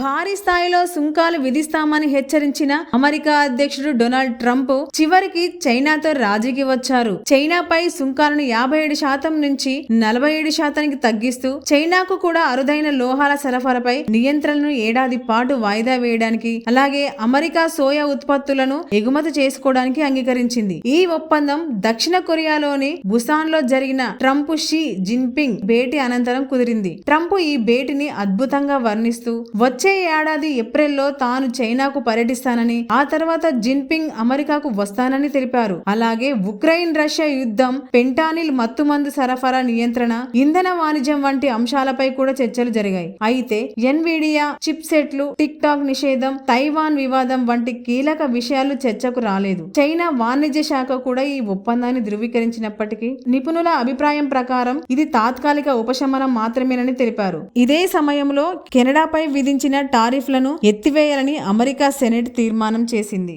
భారీ స్థాయిలో సుంకాలు విధిస్తామని హెచ్చరించిన అమెరికా అధ్యక్షుడు డొనాల్డ్ ట్రంప్ చివరికి చైనాతో రాజీకి వచ్చారు. చైనాపై సుంకాలను యాభై ఏడు శాతం నుంచి నలభై ఏడు శాతానికి తగ్గిస్తూ చైనాకు కూడా అరుదైన లోహాల సరఫరాపై నియంత్రణను ఏడాది పాటు వాయిదా వేయడానికి అలాగే అమెరికా సోయా ఉత్పత్తులను ఎగుమతి చేసుకోవడానికి అంగీకరించింది. ఈ ఒప్పందం దక్షిణ కొరియాలోని బుసాన్లో జరిగిన ట్రంప్ షీ జిన్పింగ్ భేటీ అనంతరం కుదిరింది. ట్రంప్ ఈ భేటీని అద్భుతంగా వర్ణిస్తూ వచ్చే ఏడాది ఏప్రిల్లో తాను చైనాకు పర్యటిస్తానని ఆ తర్వాత జిన్పింగ్ అమెరికాకు వస్తానని తెలిపారు. అలాగే ఉక్రెయిన్ రష్యా యుద్ధం పెంటానిల్ మత్తుమందు సరఫరా నియంత్రణ ఇంధన వాణిజ్యం వంటి అంశాలపై కూడా చర్చలు జరిగాయి. అయితే ఎన్విడియా చిప్ సెట్లు టిక్ టాక్ నిషేధం తైవాన్ వివాదం వంటి కీలక విషయాలు చర్చకు రాలేదు. చైనా వాణిజ్య శాఖ కూడా ఈ ఒప్పందాన్ని ధృవీకరించినప్పటికీ నిపుణుల అభిప్రాయం ప్రకారం ఇది తాత్కాలిక ఉపశమనం మాత్రమేనని తెలిపారు. ఇదే సమయంలో కెనడాపై విధించిన టారిఫ్లను ఎత్తివేయాలని అమెరికా సెనెట్ తీర్మానం చేసింది.